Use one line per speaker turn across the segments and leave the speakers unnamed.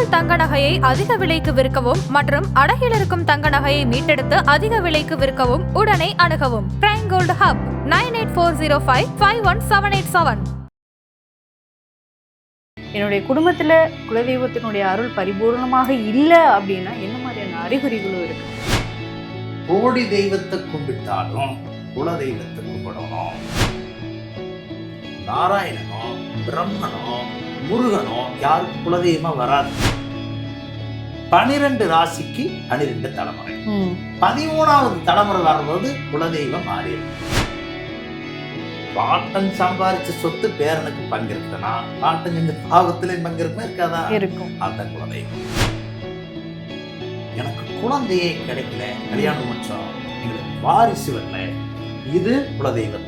உங்கள் தங்க நகையை அதிக விலைக்கு விற்கவும் மற்றும் அடகில் இருக்கும் தங்க நகையை மீட்டெடுத்து அதிக விலைக்கு விற்கவும் உடனே அணுகவும். Prime gold hub nine eight four zero five five one seven eight seven
என்னுடைய குடும்பத்தில் குலதெய்வத்தினுடைய அருள் பரிபூர்ணமாக இல்லை அப்படின்னா என்ன மாதிரியான அறிகுறிகளும் இருக்கு?
கோடி தெய்வத்தை கும்பிட்டாலும் குல தெய்வத்தை கும்பிடணும். நாராயணனோ பிரம்மனோ முருகனோ யாருக்கும் குலதெய்வமா வராது. பனிரெண்டு ராசிக்கு பனிரெண்டு தலைமுறை. பதிமூணாவது தலைமுறை வரும்போது குலதெய்வம் மாறிடும். பாட்டன் சம்பாரிச்ச சொத்து பேரனுக்கு பங்கு இருக்குதுன்னா பாட்டன் இந்த பாவத்திலையும் பங்கு இருக்குமா இருக்காதா?
இருக்கும்.
அந்த குலதெய்வம். எனக்கு குழந்தையே கிடைக்கல கல்யாணம் வச்சோம் எங்களுக்கு வாரிசு வரல. இது குலதெய்வ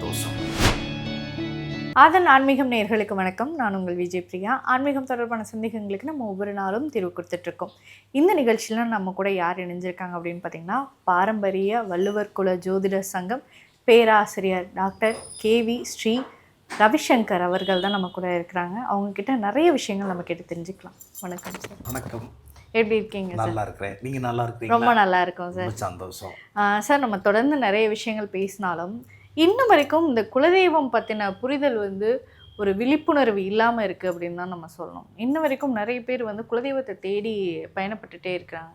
ஆதன் ஆன்மீகம் நேயர்களுக்கு வணக்கம். நான் உங்கள் விஜய் பிரியா. ஆன்மீகம் தொடர்பான சந்தேகங்களுக்கு நம்ம ஒவ்வொரு நாளும் தீர்வு கொடுத்துட்ருக்கோம். இந்த நிகழ்ச்சியில் நம்ம கூட யார் இணைஞ்சிருக்காங்க அப்படின்னு பார்த்தீங்கன்னா பாரம்பரிய வள்ளுவர் குல ஜோதிடர் சங்கம் பேராசிரியர் டாக்டர் கேவி ஸ்ரீ ரவிசங்கர் அவர்கள் தான் நம்ம கூட இருக்கிறாங்க. அவங்க கிட்ட நிறைய விஷயங்கள் நம்ம கேட்டு தெரிஞ்சுக்கலாம். வணக்கம் சார்.
வணக்கம்.
எப்படி இருக்கீங்க சார்?
நல்லா இருக்கிறேன். நீங்க நல்லா
ரொம்ப
இருக்கிறீங்களா
நல்லா இருக்கும் சார்.
ரொம்ப சந்தோஷம்.
சார் நம்ம தொடர்ந்து நிறைய விஷயங்கள் பேசினாலும் இன்னும் வரைக்கும் இந்த குலதெய்வம் பற்றின புரிதல் வந்து ஒரு விழிப்புணர்வு இல்லாமல் இருக்குது அப்படின்னு தான் நம்ம சொல்லணும். இன்ன வரைக்கும் நிறைய பேர் வந்து குலதெய்வத்தை தேடி பயணப்பட்டுட்டே இருக்கிறாங்க.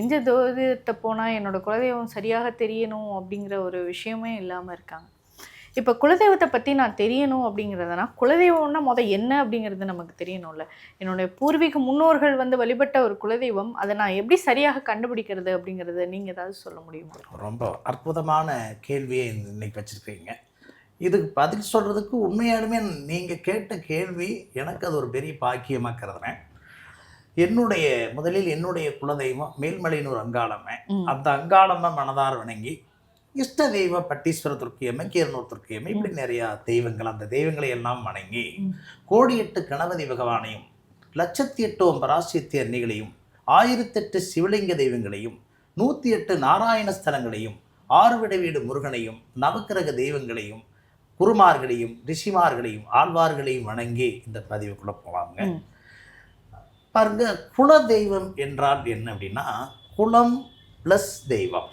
எந்த தோதத்தை போனால் என்னோடய குலதெய்வம் சரியாக தெரியணும் அப்படிங்கிற ஒரு விஷயமே இல்லாமல் இருக்காங்க. இப்போ குலதெய்வத்தை பற்றி நான் தெரியணும் அப்படிங்கிறதுனா குலதெய்வம்னா முத என்ன அப்படிங்கிறது நமக்கு தெரியணும்ல. என்னுடைய பூர்வீக முன்னோர்கள் வந்து வழிபட்ட ஒரு குலதெய்வம் அதை நான் எப்படி சரியாக கண்டுபிடிக்கிறது அப்படிங்கிறத நீங்கள் ஏதாவது சொல்ல முடியுமா?
ரொம்ப அற்புதமான கேள்வியை இன்னைக்கு வச்சிருக்கீங்க. இதுக்கு பதில் சொல்றதுக்கு உண்மையாலுமே நீங்க கேட்ட கேள்வி எனக்கு அது ஒரு பெரிய பாக்கியமா கருதுறேன். என்னுடைய முதலில் என்னுடைய குலதெய்வம் மேல்மலையனூர் அங்காளம்மை
ம்.
அந்த அங்காளம்மை மனதார வணங்கி இஷ்ட தெய்வ பட்டீஸ்வர துர்க்கியம்மை கீரனூர் துர்க்கியம்மை இப்படி நிறைய தெய்வங்கள் அந்த தெய்வங்களை எல்லாம் வணங்கி. கோடியெட்டு கணபதி பகவானையும் லட்சத்தி எட்டு ஒன்பராசியத்தி அன்னிகளையும் ஆயிரத்தெட்டு சிவலிங்க தெய்வங்களையும் நூற்றி எட்டு நாராயண ஸ்தலங்களையும் ஆறுவிட வீடு முருகனையும் நவக்கிரக தெய்வங்களையும் குருமார்களையும் ரிஷிமார்களையும் ஆழ்வார்களையும் வணங்கி இந்த பதிவுக்குள்ள போவாங்க. பாருங்க குல தெய்வம் என்றால் என்ன அப்படின்னா குலம் ப்ளஸ் தெய்வம்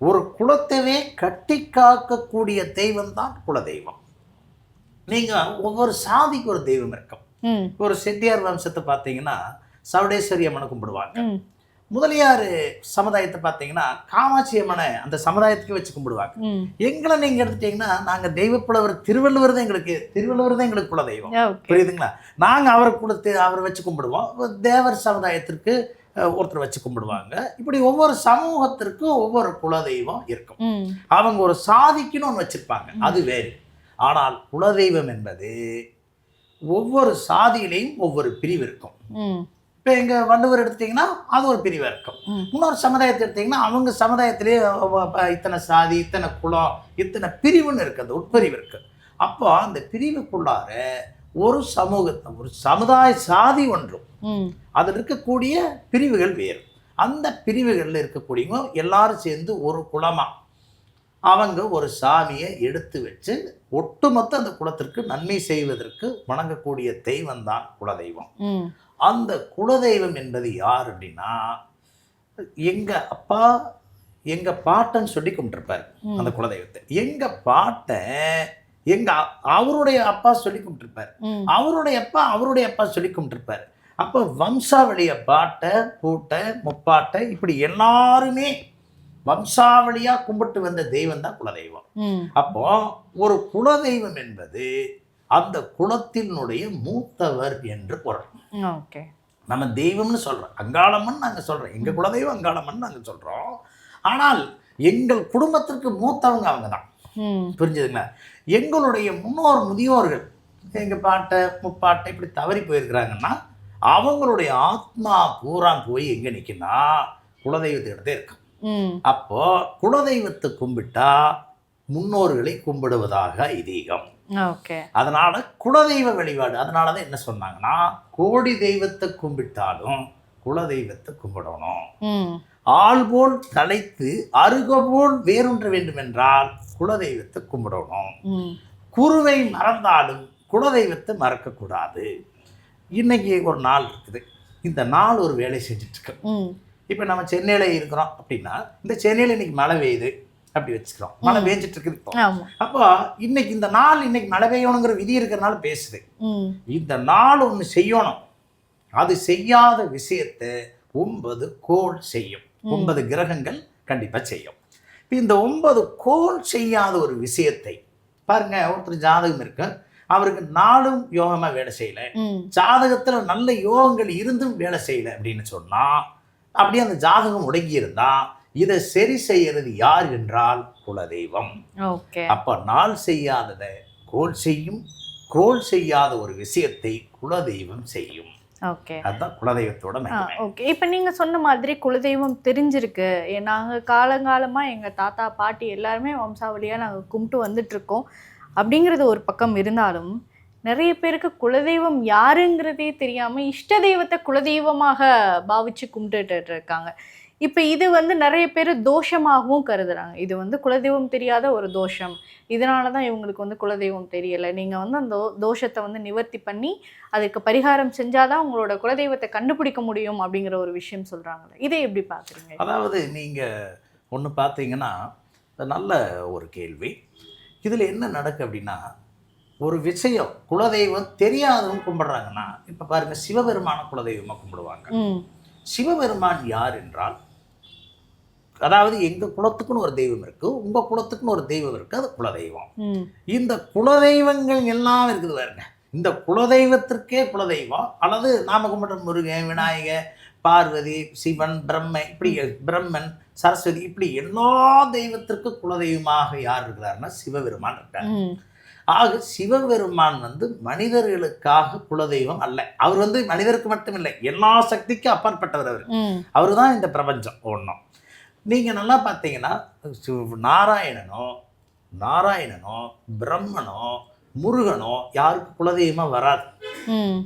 ஒரு குலத்தவே கட்டி காக்கக்கூடிய தெய்வம் தான் குலதெய்வம். நீங்க ஒவ்வொரு சாதிக்கு ஒரு தெய்வம் இருக்கும். ஒரு செட்டியார் வம்சத்தை பார்த்தீங்கன்னா சவடேஸ்வரி அம்மனை கும்பிடுவாங்க. முதலியார் சமுதாயத்தை பார்த்தீங்கன்னா காமாட்சி அம்மனை அந்த சமுதாயத்துக்கு வச்சு கும்பிடுவாங்க. எங்களை நீங்க எடுத்துட்டீங்கன்னா நாங்க தெய்வப்புலவர் திருவள்ளுவர் தான் எங்களுக்கு திருவள்ளுவர் தான் எங்களுக்கு குலதெய்வம். புரியுதுங்களா? நாங்கள் அவரை கொடுத்து அவரை வச்சு கும்பிடுவோம். தேவர் சமுதாயத்திற்கு ஒருத்தர் வச்சு கும்பிடுவாங்க. இப்படி ஒவ்வொரு சமூகத்திற்கும் ஒவ்வொரு குலதெய்வம் இருக்கும். அவங்க ஒரு சாதிக்குன்னு ஒன்று வச்சிருப்பாங்க அது வேறு. ஆனால் குலதெய்வம் என்பது ஒவ்வொரு சாதியிலையும் ஒவ்வொரு பிரிவு இருக்கும். இப்போ எங்கள் வள்ளுவர் எடுத்தீங்கன்னா அது ஒரு பிரிவாக இருக்கும். இன்னொரு சமுதாயத்தை எடுத்தீங்கன்னா அவங்க சமுதாயத்திலேயே இத்தனை சாதி இத்தனை குலம் இத்தனை பிரிவுன்னு இருக்குது அந்த உட்பிரிவு இருக்குது அப்போ அந்த பிரிவுக்குள்ளார ஒரு சமூகத்தை ஒரு சமுதாய சாதி ஒன்றும். அதில் இருக்கக்கூடிய பிரிவுகள் வேறு. அந்த பிரிவுகளில் இருக்கக்கூடியவங்க எல்லாரும் சேர்ந்து ஒரு குலமா? அவங்க ஒரு சாமியை எடுத்து வச்சு ஒட்டுமொத்த அந்த குலத்திற்கு நன்மை செய்வதற்கு வணங்கக்கூடிய தெய்வம் தான் குலதெய்வம். அந்த குலதெய்வம் என்பது யார் அப்படின்னா எங்க அப்பா எங்க பாட்டன் சொல்லி கும்பிட்டுருப்பார். அந்த குலதெய்வத்தை. எங்க பாட்டன் எங்க அவருடைய அப்பா சொல்லி கும்பிட்டுருப்பார். அவருடைய அப்பா அவருடைய அப்பா சொல்லி கும்பிட்டுருப்பார். அப்போ வம்சாவளிய பாட்டை பூட்டை முப்பாட்டை இப்படி எல்லாருமே வம்சாவளியா கும்பிட்டு வந்த தெய்வம் தான் குலதெய்வம். அப்போ ஒரு குலதெய்வம் என்பது அந்த குலத்தினுடைய மூத்தவர் என்று பொருள். நம்ம தெய்வம்னு சொல்றோம். அங்காளம்மன் நாங்க சொல்றோம். எங்க குலதெய்வம் அங்காளம்மன் நாங்க சொல்றோம். ஆனால் எங்கள் குடும்பத்திற்கு மூத்தவங்க அவங்க தான். புரிஞ்சுதுங்களா? எங்களுடைய முன்னோர் முதியோர்கள் எங்கள் பாட்டை முப்பாட்டை இப்படி தவறி போயிருக்கிறாங்கன்னா அவங்களுடைய ஆத்மா பூரா போய் எங்கே நிற்குன்னா குலதெய்வத்திடத்தே இருக்கும். அப்போ குலதெய்வத்தை கும்பிட்டா முன்னோர்களை கும்பிடுவதாக ஐதீகம்.
ஓகே.
அதனால குலதெய்வ வழிபாடு அதனால தான் என்ன சொன்னாங்கன்னா கோடி தெய்வத்தை கும்பிட்டாலும் குலதெய்வத்தை கும்பிடணும். ஆள் போல் தலைத்து அருக போல் வேரூன்ற வேண்டும் என்றால் குலதெய்வத்தை கும்பிடணும். குருவை மறந்தாலும் குலதெய்வத்தை மறக்கக்கூடாது. இன்னைக்கு ஒரு நாள் இருக்குது. இந்த நாள் ஒரு வேலை
ம்.
இப்போ நம்ம சென்னையில் இருக்கிறோம் அப்படின்னா இந்த சென்னையில் இன்னைக்கு மழை பெய்யுது அப்படி வச்சுக்கிறோம். மழை இருக்குது இப்போ. அப்போ இன்னைக்கு இந்த நாள் இன்னைக்கு மழை பெய்யணுங்கிற விதி இருக்கிறனால பேசுது. இந்த நாள் ஒன்று செய்யணும். அது செய்யாத விஷயத்தை ஒன்பது கோள் செய்யும். ஒன்பது கிரகங்கள் கண்டிப்பாக செய்யும். இப்போ இந்த ஒன்பது கோள் செய்யாத ஒரு விஷயத்தை பாருங்க ஒருத்தர் ஜாதகம் இருக்கு. அவருக்கு நாளும் யோகமாக வேலை செய்யல. ஜாதகத்துல நல்ல யோகங்கள் இருந்தும் வேலை செய்யல அப்படின்னு சொன்னா அப்படியே அந்த ஜாதகம் முடங்கி இருந்தா இதை சரி செய்யறது யார் என்றால் குலதெய்வம்.
ஓகே.
அப்ப நாள் செய்யாததை கோல் செய்யும் கோல் செய்யாத ஒரு விஷயத்தை குலதெய்வம் செய்யும்.
ஓகே.
அதுதான் குலதெய்வத்தோட
ஓகே. இப்போ நீங்கள் சொன்ன மாதிரி குலதெய்வம் தெரிஞ்சிருக்கு. ஏ, நாங்க காலங்காலமாக எங்கள் தாத்தா பாட்டி எல்லாருமே வம்சாவளியாக நாங்கள் கும்பிட்டு வந்துட்டுருக்கோம். அப்படிங்கிறது ஒரு பக்கம் இருந்தாலும் நிறைய பேருக்கு குலதெய்வம் யாருங்கிறதே தெரியாமல் இஷ்ட தெய்வத்தை குலதெய்வமாக பாவிச்சு கும்பிட்டுட்டு இருக்காங்க. இப்போ இது வந்து நிறைய பேர் தோஷமாகவும் கருதுறாங்க. இது வந்து குலதெய்வம் தெரியாத ஒரு தோஷம். இதனால தான் இவங்களுக்கு வந்து குலதெய்வம் தெரியலை. நீங்கள் வந்து அந்த தோஷத்தை வந்து நிவர்த்தி பண்ணி அதுக்கு பரிகாரம் செஞ்சாதான் உங்களோட குலதெய்வத்தை கண்டுபிடிக்க முடியும் அப்படிங்கிற ஒரு விஷயம் சொல்றாங்கல்ல. இதை எப்படி பாக்குறீங்க?
அதாவது நீங்க ஒன்று பார்த்தீங்கன்னா நல்ல ஒரு கேள்வி. இதில் என்ன நடக்கு அப்படின்னா ஒரு விஷயம் குலதெய்வம் தெரியாதவங்க கும்பிடுறாங்கன்னா இப்போ பாருங்க சிவபெருமான குலதெய்வமாக கும்பிடுவாங்க. சிவபெருமான் யார் என்றால் அதாவது எங்கள் குலத்துக்குன்னு ஒரு தெய்வம் இருக்கு உங்கள் குலத்துக்குன்னு ஒரு தெய்வம் இருக்கு அது குலதெய்வம். இந்த குலதெய்வங்கள் எல்லாம் இருக்குது பாருங்க. இந்த குலதெய்வத்திற்கே குலதெய்வம். அல்லது நாம கும்பிடுற முருகன் விநாயகர் பார்வதி சிவன் பிரம்ம இப்படி பிரம்மன் சரஸ்வதி இப்படி எல்லா தெய்வத்திற்கும் குலதெய்வமாக யார் இருக்கிறாருன்னா சிவபெருமான் இருக்கார்
ம்.
ஆக சிவபெருமான் வந்து மனிதர்களுக்காக குலதெய்வம் அல்ல. அவர் வந்து மனிதருக்கு மட்டும் இல்லை எல்லா சக்திக்கும் அப்பாற்பட்டவர் அவர். அவர் தான் இந்த பிரபஞ்சம். ஒன்றும் நீங்கள் நல்லா பார்த்தீங்கன்னா நாராயணனோ நாராயணனோ பிரம்மனோ முருகனோ யாருக்கு குலதெய்வமாக வராது.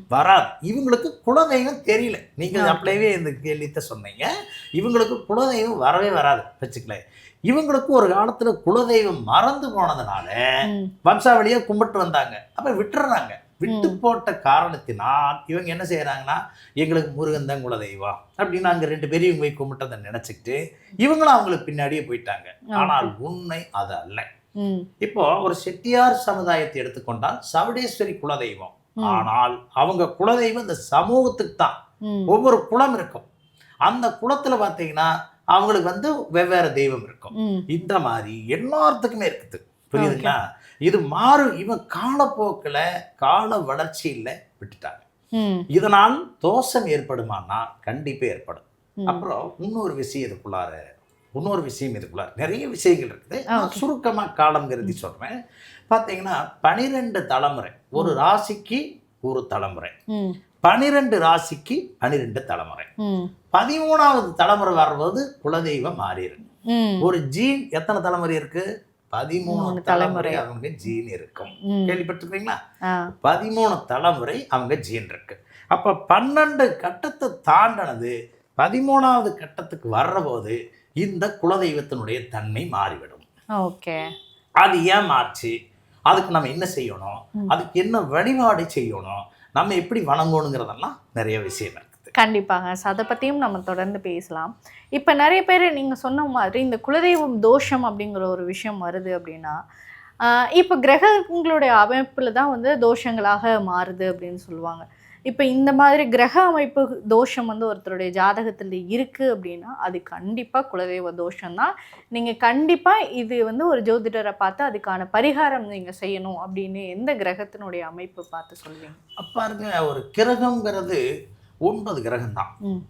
வராது. இவங்களுக்கு குலதெய்வம் தெரியல. நீங்கள். அப்படியே இந்த கேள்வித்த சொன்னீங்க. இவங்களுக்கு குலதெய்வம் வரவே வராது. வச்சுக்கலேன் இவங்களுக்கு ஒரு காலத்தில் குலதெய்வம் மறந்து போனதுனால
ம்.
வம்சாவளியாக கும்பிட்டு வந்தாங்க. அப்போ விட்டுறாங்க. விட்டு. போட்ட காரணத்தினால் இவங்க என்ன செய்கிறாங்கன்னா எங்களுக்கு முருகன் தான் குலதெய்வம் அப்படின்னு அங்கே ரெண்டு பேரும் போய் கும்பிட்டதை நினச்சிக்கிட்டு இவங்களும் அவங்களுக்கு பின்னாடியே போயிட்டாங்க. ஆனால் உண்மை அது அல்ல. இப்போ ஒரு செட்டியார் சமுதாயத்தை எடுத்துக்கொண்டால் சவடேஸ்வரி குலதெய்வம். ஆனால் அவங்க குலதெய்வம் இந்த சமூகத்துக்கு தான். ஒவ்வொரு குலம் இருக்கும். அந்த குலத்துல பார்த்தீங்கன்னா அவங்களுக்கு வந்து வெவ்வேறு தெய்வம் இருக்கும். இந்த மாதிரி எல்லாத்துக்குமே இருக்குது. புரியுதுங்களா? இது மாறும். இவன் காலப்போக்கில் கால வளர்ச்சியில் விட்டுட்டாங்க. இதனால் தோஷம் ஏற்படுமானா கண்டிப்பா ஏற்படும். அப்புறம் இன்னொரு விஷயம் இதுக்குள்ளார இன்னொரு விஷயம் இதுக்குள்ளார நிறைய விஷயங்கள் இருக்குது.
ஆ,
நான்
okay.
சுருக்கமா காலம் கருதி சொல்றேன். பார்த்தீங்கன்னா பனிரெண்டு தலைமுறை. ஒரு ராசிக்கு ஒரு தலைமுறை. பனிரெண்டு ராசிக்கு பனிரெண்டு தலைமுறை. பதிமூணாவது தலைமுறை வர்றது குலதெய்வம் மாறிடும். ஒரு ஜீன் எத்தனை தலைமுறை இருக்கு? பதிமூணு
மூணு
தலைமுறை. அவங்க ஜீன் இருக்கும். கேள்விப்பட்டிருக்கீங்களா பதிமூணு தலைமுறை அவங்க ஜீன் இருக்கு. அப்ப பன்னெண்டு கட்டத்தை தாண்டினது பதிமூணாவது கட்டத்துக்கு வர்றபோது இந்த குலதெய்வத்தினுடைய தன்மை மாறிவிடும்.
ஓகே.
அது ஏன் மாறுச்சு? அதுக்கு நம்ம என்ன செய்யணும். அதுக்கு என்ன வழிபாடு செய்யணும்? நம்ம எப்படி வணங்கணுங்கிறதெல்லாம் நிறைய விஷயம் வருது
கண்டிப்பாங்க. ஸோ அதை பற்றியும் நம்ம தொடர்ந்து பேசலாம். இப்போ நிறைய பேர் நீங்கள் சொன்ன மாதிரி இந்த குலதெய்வம் தோஷம் அப்படிங்கிற ஒரு விஷயம் வருது அப்படின்னா இப்போ கிரகங்களுடைய அமைப்பில் தான் வந்து தோஷங்களாக மாறுது அப்படின்னு சொல்லுவாங்க. இப்போ இந்த மாதிரி கிரக அமைப்பு தோஷம் வந்து ஒருத்தருடைய ஜாதகத்தில் இருக்குது அப்படின்னா அது கண்டிப்பாக குலதெய்வ தோஷம்தான் நீங்கள் கண்டிப்பாக இது வந்து ஒரு ஜோதிடரை பார்த்து அதுக்கான பரிகாரம் நீங்கள் செய்யணும் அப்படின்னு எந்த கிரகத்தினுடைய அமைப்பு பார்த்து சொல்லுவீங்க
பாருங்க ஒரு கிரகங்கிறது ஒன்பது கிரகம் தான்
ம்.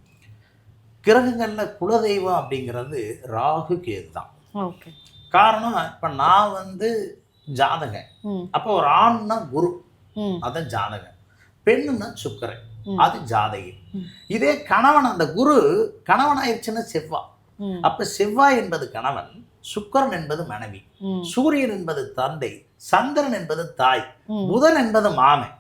கிரகங்களில் குலதெய்வம் அப்படிங்கிறது ராகு கேது தான் காரணம் இப்போ நான் வந்து ஜாதகன். அப்போ ஒரு ஆண்னா குரு. அதான் ஜாதகன். பெண்ணுன்னா சுக்கரன். அது ஜாதகி. இதே கணவன் அந்த குரு கணவன் ஆயிடுச்சுன்னா செவ்வாய்
ம்.
அப்ப செவ்வாய் என்பது கணவன் சுக்கரன் என்பது மனைவி. சூரியன் என்பது தந்தை சந்திரன் என்பது தாய். புதன் என்பது மாமன்.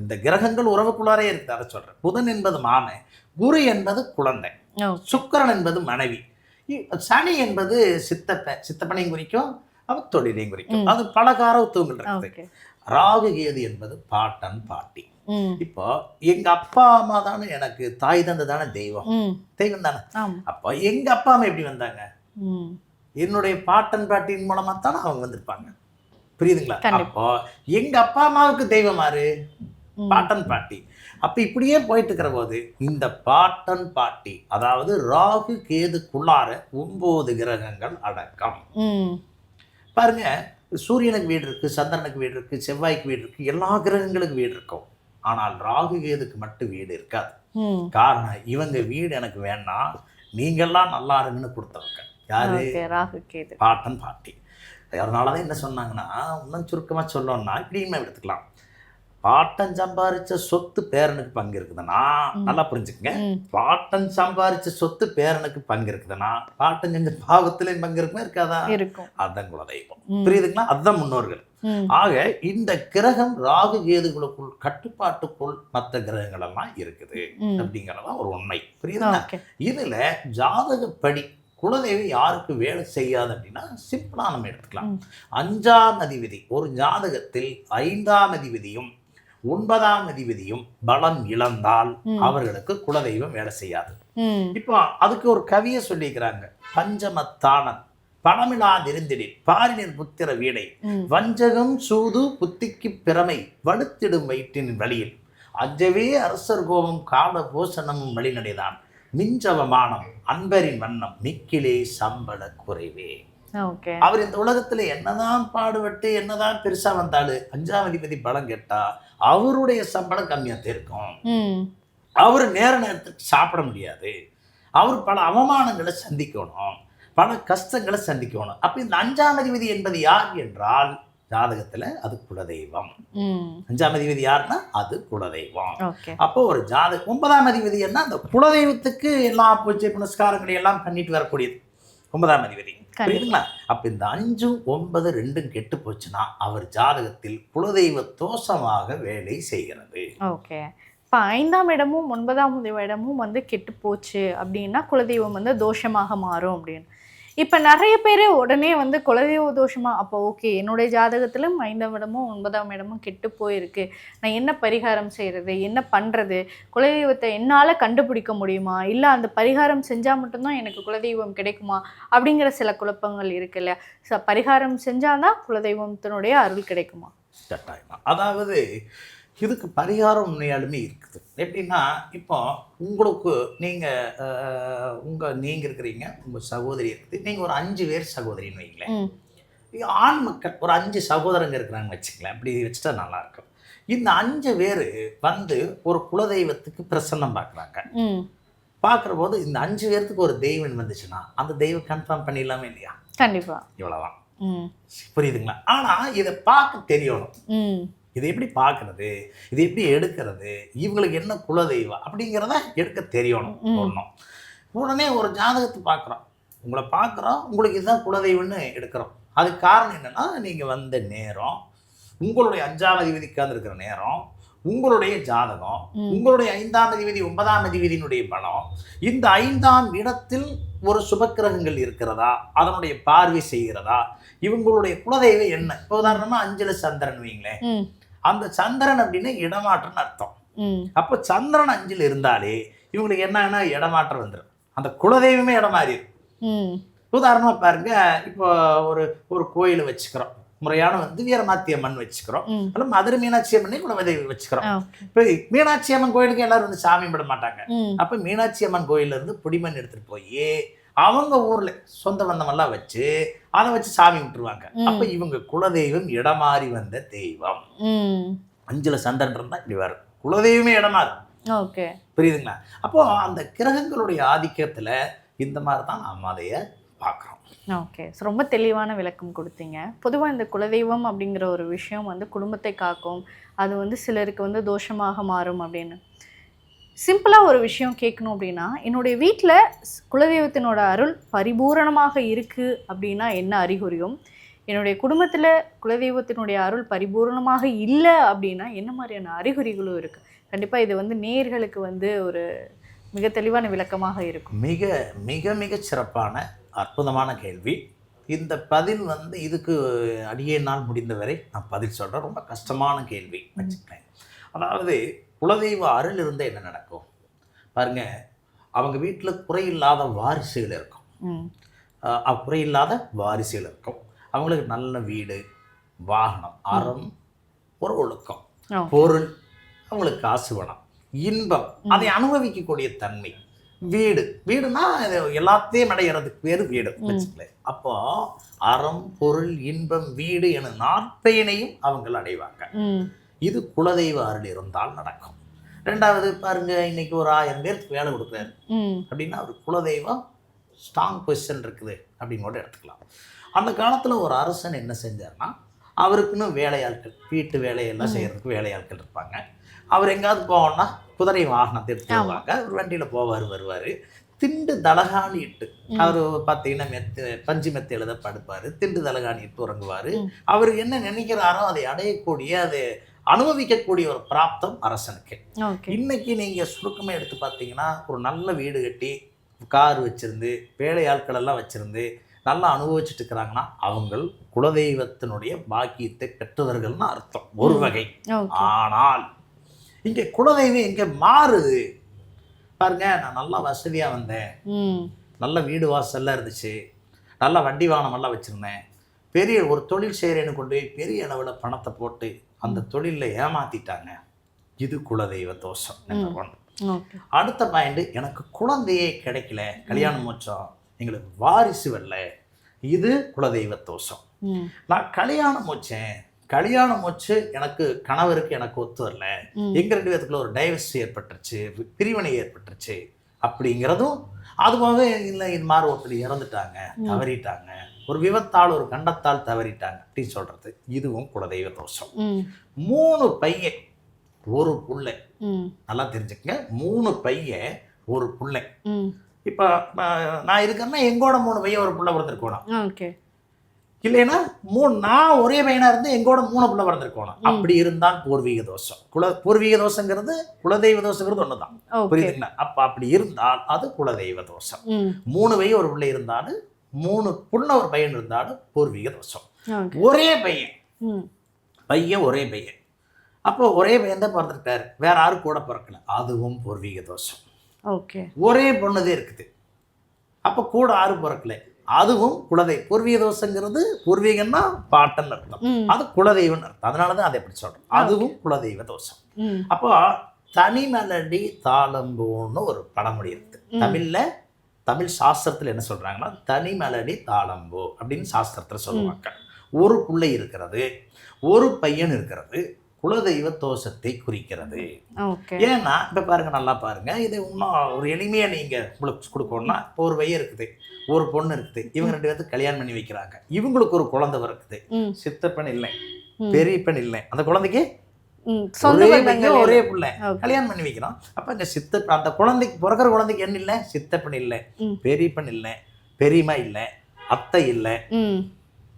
இந்த கிரகங்கள் உறவுக்குள்ளாரே இருக்கு அதை சொல்றேன். புதன் என்பது மாமன் குரு என்பது குழந்தை சுக்கிரன் என்பது மனைவி. சனி என்பது சித்தப்ப சித்தப்பனையும் குறிக்கும் அவர் தொழிலையும் குறிக்கும். அது பல காரத்துவங்கள் இருக்குது. ராகு கேது என்பது பாட்டன் பாட்டி. இப்போ எங்க அப்பா அம்மா தானே எனக்கு தாய் தந்தை தானே தெய்வம். தெய்வம் தானே. அப்போ எங்க அப்பா அம்மா எப்படி வந்தாங்க? என்னுடைய பாட்டன் பாட்டியின் மூலமா தானே அவங்க வந்திருப்பாங்க. புரியுதுங்களா. அப்போ எங்க அப்பா அம்மாவுக்கு தெய்வம் யாரு?
ம்.
பாட்டன் பாட்டி. அப்ப இப்படியே போயிட்டு இருக்கிற போது இந்த பாட்டன் பாட்டி அதாவது ராகு கேதுக்குள்ளார ஒன்பது கிரகங்கள் அடக்கம். பாருங்க சூரியனுக்கு வீடு இருக்கு சந்திரனுக்கு வீடு இருக்கு செவ்வாய்க்கு வீடு இருக்கு எல்லா கிரகங்களுக்கு வீடு இருக்கும். ஆனால் ராகு கேதுக்கு மட்டும் வீடு இருக்காது. காரணம் இவங்க வீடு எனக்கு வேண்டாம் நீங்கெல்லாம் நல்லா இருங்கன்னு கொடுத்தவங்க. யாரு?
ராகு கேது.
பாட்டன் பாட்டி. அதனால தான் என்ன சொன்னாங்கன்னா இன்னும் சுருக்கமாக சொல்லணும்னா இப்படியுமே எடுத்துக்கலாம். பாட்டன் சம்பாரிச்ச சொத்து பேரனுக்கு பங்கு இருக்குதுன்னா. நல்லா புரிஞ்சுக்கங்க. பாட்டன் சம்பாரிச்ச சொத்து பேரனுக்கு பங்கு இருக்குதுன்னா பாட்டன் செஞ்ச பாவத்திலையும் பங்கு இருக்குமா இருக்காதா?
இருக்கும்.
அதுதான் குலதெய்வம். புரியுதுங்களா? அதுதான் முன்னோர்கள். ஆக இந்த கிரகம் ராகு கேதுகளுக்குள் கட்டுப்பாட்டுக்குள் மற்ற கிரகங்கள் எல்லாம் இருக்குது அப்படிங்கிறதான் ஒரு உண்மை.
ஓகே.
இதுல ஜாதகப்படி குலதெய்வம் யாருக்கு வேலை செய்யாது அப்படின்னா சிம்பிளா நம்ம எடுத்துக்கலாம். அஞ்சாம் அதிபதி ஒரு ஜாதகத்தில் ஐந்தாம் அதிபதியும் ஒன்பதாம் அதிபதியும் பலம் இழந்தால். அவர்களுக்கு குலதெய்வம் வேலை செய்யாது. இப்போ அதுக்கு ஒரு கவியை சொல்லிக்கிறாங்க பஞ்சமத்தானன் பணமில்லாதிருந்திடில் பாரினின் புத்திர வீடை
ம்.
வஞ்சகம் சூது புத்திக்கு பிறமை வலுத்திடும் வயிற்றின் வழியில். அஞ்சவே அரசர் கோபம் கால போஷணமும் வழிநடைதான். மிஞ்சவமானம் அன்பரின் வண்ணம் மிக்கிலே சம்பள குறைவே. அவர் இந்த உலகத்துல என்னதான் பாடுபட்டு என்னதான் பெருசா வந்தாலும் அஞ்சாம் அதிபதி பலம் கேட்டா அவருடைய சம்பளம் கம்மியாக இருக்கும்.
ம்.
அவர் நேர நேரத்துக்கு சாப்பிட முடியாது. அவர் பல அவமானங்களை சந்திக்கணும். பல கஷ்டங்களை சந்திக்கணும். அப்ப இந்த அஞ்சாம் அதிபதி என்பது யார் என்றால் ஜாதகத்துல அது குலதெய்வம். அஞ்சாம் அதிபதி யாருன்னா அது குலதெய்வம். அப்போ ஒரு ஜாதக ஒன்பதாம் அதிபதி என்ன அந்த குலதெய்வத்துக்கு எல்லா பூஜை புனஸ்காரங்களை எல்லாம் பண்ணிட்டு வரக்கூடியது. ஒன்பதாம் அதிபதி. புரியுதுங்களா? அப்ப இந்த அஞ்சும் ஒன்பது ரெண்டும் கெட்டு போச்சுன்னா அவர் ஜாதகத்தில் குலதெய்வ தோஷமாக வேலை செய்கிறது.
ஓகே. இப்போ ஐந்தாம் இடமும் ஒன்பதாம் இடமும் வந்து கெட்டு போச்சு அப்படின்னா குலதெய்வம் வந்து தோஷமாக மாறும் அப்படின்னு. இப்போ நிறைய பேர் உடனே வந்து குலதெய்வ தோஷமாக அப்போ ஓகே என்னுடைய ஜாதகத்திலும் ஐந்தாம் இடமும் ஒன்பதாம் இடமும் கெட்டு போயிருக்கு. நான் என்ன பரிகாரம் செய்கிறது என்ன பண்ணுறது குலதெய்வத்தை என்னால் கண்டுபிடிக்க முடியுமா? இல்லை அந்த பரிகாரம் செஞ்சால் மட்டும்தான் எனக்கு குலதெய்வம் கிடைக்குமா? அப்படிங்கிற சில குழப்பங்கள் இருக்கு இல்லையா? ஸோ பரிகாரம் செஞ்சால் தான் குலதெய்வத்தினுடைய அருள் கிடைக்குமா?
அதாவது இதுக்கு பரிகாரம் உண்மையாலுமே இருக்குது. எப்படின்னா இப்போ உங்களுக்கு நீங்கள் உங்கள் நீங்கள் இருக்கிறீங்க உங்கள் சகோதரி இருக்குது. நீங்கள் ஒரு அஞ்சு பேர் சகோதரின்னு வைங்களேன். ஆண் மக்கள் ஒரு அஞ்சு சகோதரங்க இருக்கிறாங்கன்னு வச்சுக்கலாம் அப்படி வச்சுட்டா நல்லா இருக்கும் இந்த அஞ்சு பேர் வந்து ஒரு குலதெய்வத்துக்கு பிரசன்னம் பார்க்குறாங்க. பார்க்குற போது இந்த அஞ்சு பேர்த்துக்கு ஒரு தெய்வம் வந்துச்சுன்னா அந்த தெய்வம் கன்ஃபார்ம் பண்ணிடலாமே இல்லையா?
கண்டிப்பாக
இவ்வளோதான் புரியுதுங்களா? ஆனால் இதை பார்க்க தெரியணும். இதை எப்படி பார்க்கறது? இது எப்படி எடுக்கிறது? இவங்களுக்கு என்ன குலதெய்வம்? அப்படிங்கிறத எடுக்க தெரியணும். ஒன்றும் உடனே ஒரு ஜாதகத்தை பார்க்குறோம். உங்களை பார்க்குறோம் உங்களுக்கு இதுதான் குலதெய்வம்னு எடுக்கிறோம். அதுக்கு காரணம் என்னன்னா நீங்கள் வந்த நேரம் உங்களுடைய அஞ்சாம் அதிபதி இருக்கிற நேரம் உங்களுடைய ஜாதகம். உங்களுடைய ஐந்தாம் அதிபதி ஒன்பதாம் அதிபதியினுடைய பலம் இந்த ஐந்தாம் இடத்தில் ஒரு சுபக்கிரகங்கள் இருக்கிறதா? அதனுடைய பார்வை செய்கிறதா? இவங்களுடைய குலதெய்வம் என்ன? இப்போ உதாரணமா அஞ்சல சந்திரன் வைங்களேன் அந்த சந்திரன் அப்படின்னா இடமாற்றம்னு அர்த்தம். அப்போ சந்திரன் அஞ்சில் இருந்தாலே இவங்களுக்கு என்னன்னா இடமாற்றம் வந்துடும் அந்த குலதெய்வமே இடம் மாறிடும்
ம்.
உதாரணமாக பாருங்க இப்போ ஒரு ஒரு கோயில் வச்சுக்கிறோம். முறையான வந்து வீரமாத்தி அம்மன் வச்சுக்கிறோம். அல்ல மதுரை மீனாட்சி அம்மனே குலதெய்வம் வச்சுக்கிறோம். இப்போ மீனாட்சி அம்மன் கோயிலுக்கு எல்லாரும் வந்து சாமி விட மாட்டாங்க. அப்போ மீனாட்சி அம்மன் கோயில்ல இருந்து புடிமண் எடுத்துட்டு போய் அவங்க ஊர்ல சொந்த பந்தமெல்லாம் வச்சு அதை வச்சு சாமி விட்டுருவாங்க. அப்ப இவங்க குலதெய்வம் இடமாறி வந்த தெய்வம். அஞ்சுல சந்திரன் இருந்தா இப்படி வரும். குலதெய்வமே இடமாறும்
ஓகே.
புரியுதுங்களா? அப்போ அந்த கிரகங்களுடைய ஆதிக்கத்துல இந்த மாதிரி தான் நாம் அதைய பார்க்குறோம்
ஓகே. ஸோ ரொம்ப தெளிவான விளக்கம் கொடுத்தீங்க. பொதுவாக இந்த குலதெய்வம் அப்படிங்கிற ஒரு விஷயம் வந்து குடும்பத்தை காக்கும். அது வந்து சிலருக்கு வந்து தோஷமாக மாறும் அப்படின்னு. சிம்பிளாக ஒரு விஷயம் கேட்கணும் அப்படின்னா என்னுடைய வீட்டில் குலதெய்வத்தினோட அருள் பரிபூரணமாக இருக்குது அப்படின்னா என்ன அறிகுறியும்? என்னுடைய குடும்பத்தில் குலதெய்வத்தினுடைய அருள் பரிபூரணமாக இல்லை அப்படின்னா என்ன மாதிரியான அறிகுறிகளும் இருக்குது கண்டிப்பாக இது வந்து நேர்களுக்கு வந்து ஒரு மிக தெளிவான விளக்கமாக இருக்கும்.
மிக மிக மிக சிறப்பான அற்புதமான கேள்வி. இந்த பதில் வந்து இதுக்கு அடியே நாள் முடிந்தவரை நான் பதில் சொல்கிறேன் ரொம்ப கஷ்டமான கேள்வி. வச்சுக்கிறேன் அதாவது குலதெய்வ அருள் இருந்தால் என்ன நடக்கும்? பாருங்க அவங்க வீட்டில் குறையில்லாத வாரிசுகள் இருக்கும். குறையில்லாத வாரிசுகள் இருக்கும். அவங்களுக்கு நல்ல வீடு வாகனம் அறம் ஒரு ஒழுக்கம். பொருள் அவங்களுக்கு காசு வளம் இன்பம் அதை அனுபவிக்கக்கூடிய தன்மை வீடு. வீடுனா எல்லாத்தையும் அடையிறதுக்கு பேர் வீடு வச்சுக்கலேன். அப்போ அறம் பொருள் இன்பம் வீடு என நாற்பயனையும் அவங்க அடைவாங்க. இது குலதெய்வ அருள் இருந்தால் நடக்கும். ரெண்டாவது பாருங்க இன்னைக்கு ஒரு ஆயிரம் பேருக்கு வேலை கொடுக்குறாரு. அப்படின்னா அவர் குலதெய்வம் ஸ்ட்ராங் பொசிஷன் இருக்குது அப்படின்னு கூட எடுத்துக்கலாம். அந்த காலத்தில் ஒரு அரசன் என்ன செஞ்சார்னா அவருக்குன்னு வேலையாட்கள் வீட்டு வேலையெல்லாம் செய்கிறதுக்கு வேலையாட்கள் இருப்பாங்க. அவர் எங்கேயாவது போகணும்னா குதிரை வாகனத்தை எடுத்து. வருவாங்க. அவர் வண்டியில் போவார் வருவார். திண்டு தலகாணி இட்டு அவர் பார்த்தீங்கன்னா மெத்து பஞ்சு மெத்து எழுத படுப்பார். திண்டு தலகாணி இட்டு உறங்குவார். அவர் என்ன நினைக்கிறாரோ அதை அடையக்கூடிய அதை அனுபவிக்கக்கூடிய ஒரு பிராப்தம் அரசனுக்கு. இன்னைக்கு நீங்க சுருக்கமா எடுத்து பார்த்தீங்கன்னா ஒரு நல்ல வீடு கட்டி கார் வச்சிருந்து வேலையாட்கள் எல்லாம் வச்சிருந்து நல்லா அனுபவிச்சுட்டு இருக்கிறாங்கன்னா அவங்கள் குலதெய்வத்தினுடைய பாக்கியத்தை பெற்றவர்கள்னு அர்த்தம் ஒரு. வகை. ஆனால் இங்கே குலதெய்வம் எங்கே மாறுது? பாருங்க நான் நல்லா வசதியா வந்தேன். நல்ல வீடு வாசல்லாம் இருந்துச்சு. நல்ல வண்டி வாகனமெல்லாம் வச்சுருந்தேன். பெரிய ஒரு தொழில் செய்கிறேன்னு கொண்டு போய் பெரிய அளவில் பணத்தை போட்டு அந்த தொழிலில் ஏமாத்திட்டாங்க. இது குலதெய்வ தோஷம் நம்பர் ஒன் அடுத்த பாயிண்ட் எனக்கு குழந்தையே கிடைக்கல கல்யாணம் மோச்சம் எங்களுக்கு வாரிசு வரல இது குலதெய்வ தோஷம். நான் கல்யாணம் வச்சேன் கல்யாணம் வச்சு எனக்கு கணவருக்கு எனக்கு ஒத்து வரல. எங்க ரெண்டு பேத்துக்குள்ள ஒரு டைவர்ஸ் ஏற்பட்டுருச்சு பிரிவினை ஏற்பட்டுருச்சு அப்படிங்கிறதும் அதுவாகவே இல்லை இது மாதிரி ஒருத்தர் இறந்துட்டாங்க தவறிட்டாங்க. ஒரு விபத்தால் ஒரு கண்டத்தால் தவறிட்டாங்க அப்படின்னு சொல்றது. இதுவும் குலதெய்வ தோஷம். மூணு பையன் ஒரு புள்ளை. நல்லா தெரிஞ்சுக்கங்க. மூணு பையன் ஒரு புள்ளை. இப்போ நான் இருக்கேன்னா எங்கோட மூணு பையன் ஒரு புள்ள பிறந்திருக்கணும்
ஓகே.
இல்லைன்னா மூணு நான் ஒரே பையனா இருந்து எங்கோட மூணு புள்ள பிறந்திருக்கணும் அப்படி இருந்தால் பூர்வீக தோஷம். குல பூர்வீக தோஷங்கிறது குலதெய்வ தோஷங்கிறது ஒண்ணுதான். புரியுதுங்களா? அப்ப அப்படி இருந்தால் அது குலதெய்வ தோஷம். மூணு பையன் ஒரு பிள்ளை இருந்தாலும் மூணு புள்ள ஒரு பையன் இருந்தாலும் பூர்வீக தோஷம். ஒரே பையன். பையன் ஒரே பையன். அப்போ ஒரே பையன் தான் பிறந்திருக்காரு. வேற யாரும் கூட பிறக்கல. அதுவும் பூர்வீக தோஷம்.
ஓகே.
ஒரே பொண்ணுதே இருக்குது. அப்போ கூட ஆறு பிறக்கல. அதுவும் குலதெய் பூர்வீக தோஷங்கிறது பூர்வீகம்னா பாட்டன் அர்த்தம். அது குலதெய்வம்னு அர்த்தம். அதனால தான் அதை எப்படி சொல்றோம்? அதுவும் குலதெய்வ தோஷம். அப்போ தனி மெலடி தாளம்பூன்னு ஒரு பழமொழி இருக்கு தமிழ்ல தமிழ் சாஸ்திரத்துல என்ன சொல்றாங்கன்னா தனி மெலடி தாளம்பூ அப்படின்னு சாஸ்திரத்துல சொல்லுவாங்க. ஒரு பிள்ளை இருக்கிறது ஒரு பையன் இருக்கிறது குலதெய்வ தோஷத்தை குறிக்கிறது. ஏன்னா இப்போ பாருங்க நல்லா பாருங்க. இது இன்னும் ஒரு எளிமையாக நீங்கள் உங்களுக்கு கொடுக்கணும்னா இப்போ ஒரு பையன் இருக்குது ஒரு பொண்ணு இருக்குது இவங்க ரெண்டு பேர்த்துக்கு கல்யாணம் பண்ணி வைக்கிறாங்க. இவங்களுக்கு ஒரு குழந்தை பிறக்குது.
ம்.
சித்தப்பன் இல்லை. பெரிய பெண் இல்லை. அந்த குழந்தைக்கு
சொந்த
ஒரே
பந்தங்கள்
பையன் ஒரே பிள்ளை. கல்யாணம் பண்ணி வைக்கிறோம். அப்போ இந்த சித்த அந்த குழந்தைக்கு பிறக்கிற குழந்தைக்கு என்ன இல்லை? சித்தப்பன் இல்லை. பெரியப்பன் இல்லை. பெரியம்மா இல்லை. அத்தை இல்லை.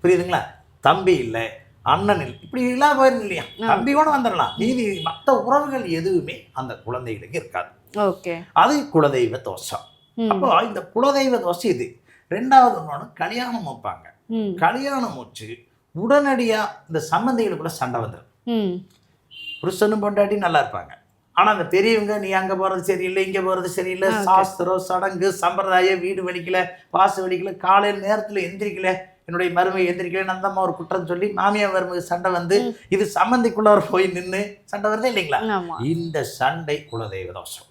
புரியுதுங்களா? தம்பி இல்லை. அண்ணன் இல்லை. இப்படி இல்லாம போயிருந்து இல்லையா? தம்பி கூட வந்துடலாம். மீதி மற்ற உறவுகள் எதுவுமே அந்த குழந்தைகளுக்கு இருக்காது.
ஓகே.
அது குலதெய்வ தோஷம். அப்போ இந்த குலதெய்வ தோஷம் இது. ரெண்டாவது ஒன்று கல்யாணம் வைப்பாங்க. கல்யாணம் வச்சு உடனடியா இந்த சம்பந்திகளுக்குள்ள சண்டை வந்துடும் புருஷனும் பொண்டாட்டி நல்லா இருப்பாங்க. ஆனா அந்த பெரியவங்க நீ அங்க போறது சரியில்லை இங்க போறது சரியில்லை. சாஸ்திரம் சடங்கு சம்பிரதாயம் வீடு வலிக்கல வாசு வலிக்கல காலையில் நேரத்துல எந்திரிக்கல என்னுடைய மருமை எந்திரிக்கல. நந்தம்மா ஒரு குற்றம் சொல்லி மாமியார் மருமக சண்டை வந்து இது சம்பந்திக்குள்ளார போய் நின்று சண்டை வருதே இல்லைங்களா? இந்த சண்டை குலதெய்வ தோஷம்.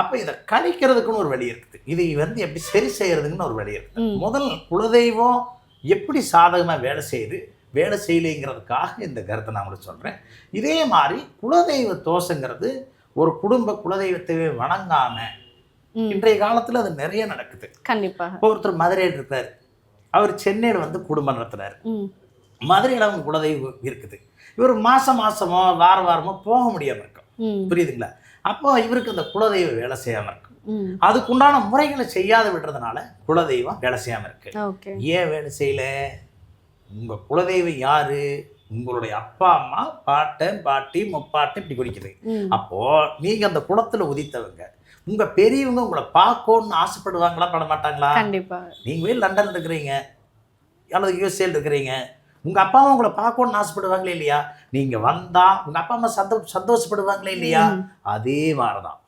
அப்ப இதை கழிக்கிறதுக்குன்னு ஒரு வழி இருக்குது. இதை வந்து எப்படி சரி செய்யறதுக்குன்னு ஒரு வழி இருக்குது. முதல் குலதெய்வம் எப்படி சாதகமா வேலை செய்யுது? வேலை செய்யலைங்கிறதுக்காக இந்த கருத்தை நான் உங்களுக்கு சொல்றேன். இதே மாதிரி குலதெய்வ தோஷங்கிறது ஒரு குடும்ப குலதெய்வத்தையே வணங்காம இன்றைய காலத்துல அது நிறைய நடக்குது.
கண்டிப்பாக
ஒருத்தர் மதுரையில் இருக்கார். அவர் சென்னையில் வந்து குடும்பம் நடத்துறாரு. மதுரையில் அவங்க குலதெய்வம் இருக்குது. இவர் மாசம் மாசமோ வார வாரமோ போக முடியாம இருக்கும். புரியுதுங்களா? அப்போ இவருக்கு அந்த குலதெய்வ வேலை செய்யாம இருக்கும். அதுக்குண்டான முறைகளை செய்யாத விடுறதுனால குலதெய்வம் வேலை செய்யாம இருக்கு. ஏன் வேலை செய்யல? உங்க குலதெய்வம் யாரு? உங்களுடைய அப்பா அம்மா பாட்டன் பாட்டி முப்பாட்டன் இப்படி குறிக்குது அப்போ நீங்க அந்த குலத்துல உதித்தவங்க. உங்க பெரியவங்க உங்களை பார்க்கணும்னு ஆசைப்படுவாங்களா பட மாட்டாங்களா
கண்டிப்பாக
நீங்க போய் லண்டன் இருக்கிறீங்க. அல்லது யூஎஸ்ஏல இருக்கிறீங்க. உங்கள் அப்பா அம்மா உங்களை பார்க்கணும்னு ஆசைப்படுவாங்களே இல்லையா? நீங்கள் வந்தால் உங்கள் அப்பா அம்மா சந்தோ சந்தோஷப்படுவாங்களே இல்லையா. அதே மாதிரி தான்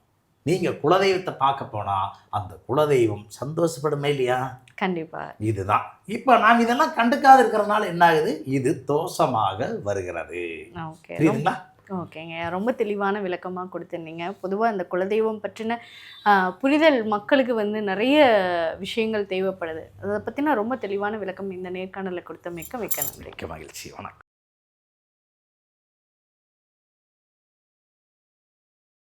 நீங்கள் குலதெய்வத்தை பார்க்க போனால் அந்த குலதெய்வம் சந்தோஷப்படுமே இல்லையா?
கண்டிப்பா.
இதுதான். இப்போ நாம் இதெல்லாம் கண்டுக்காது இருக்கிறதுனால என்ன ஆகுது இது தோஷமாக வருகிறது.
ஓகே.
புரியுதுங்களா?
ஓகேங்க. ரொம்ப தெளிவான விளக்கமாக கொடுத்துருந்தீங்க. பொதுவாக இந்த குலதெய்வம் பற்றின புரிதல் மக்களுக்கு வந்து நிறைய விஷயங்கள் தேவைப்படுது. அதை பற்றின ரொம்ப தெளிவான விளக்கம் இந்த நேர்காணலில் கொடுத்த மிக்க மிக்க நன்றி.
மகிழ்ச்சி. வணக்கம்.